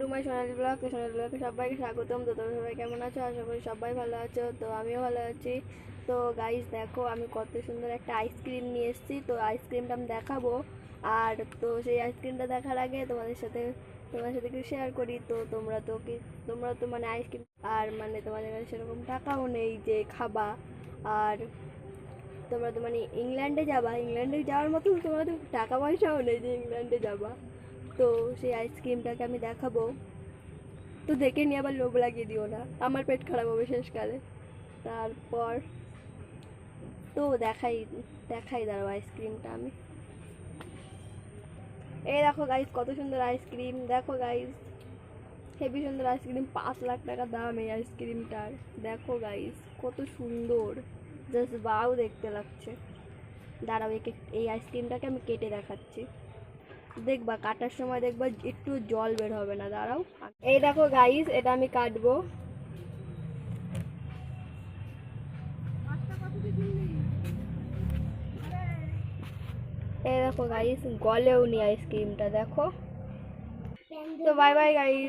রুমাই, সোনালি blog, সোনালি ব্লগে সবাইকে স্বাগতম। তো তোমরা সবাই কেমন আছো? আশা করি সবাই ভালো আছো। তো আমিও ভালো আছি। তো গাইস দেখো আমি কত সুন্দর একটা আইসক্রিম নিয়ে এসেছি। তো আইসক্রিমটা আমি দেখাবো। আর তো সেই আইসক্রিমটা দেখার আগে তোমাদের সাথে তোমাদের সাথে একটু শেয়ার করি। তো তোমরা তো কি, তোমরা তো মানে আইসক্রিম আর মানে তোমাদের কাছে সেরকম টাকাও নেই যে খাবা। আর তোমরা তো মানে ইংল্যান্ডে যাবা। ইংল্যান্ডে যাওয়ার মতো তোমরা তো টাকা পয়সাও নেই যে ইংল্যান্ডে যাবা। তো সেই আইসক্রিমটাকে আমি দেখাবো। তো দেখে নিয়ে আবার লোভ লাগিয়ে দিও না। আমার পেট খারাপ হবে শেষকালে। তারপর তো দেখাই দেখাই দাঁড়াও আইসক্রিমটা আমি। এই দেখো গাইস কত সুন্দর আইসক্রিম দেখো গাইস হেভি সুন্দর আইসক্রিম পাঁচ লাখ টাকা দাম এই আইসক্রিমটার দেখো গাইস কত সুন্দর। জাস্ট বাও দেখতে লাগছে। দাঁড়াও এই আইসক্রিমটাকে আমি কেটে দেখাচ্ছি। দেখবা, কাটার সময় দেখবা একটু জল বের হবে না, দাঁড়াও। এই দেখো গাইস এটা আমি কাটবো। এই দেখো গাইস গলেও নি আইসক্রিমটা দেখো। তো বাই বাই গাইস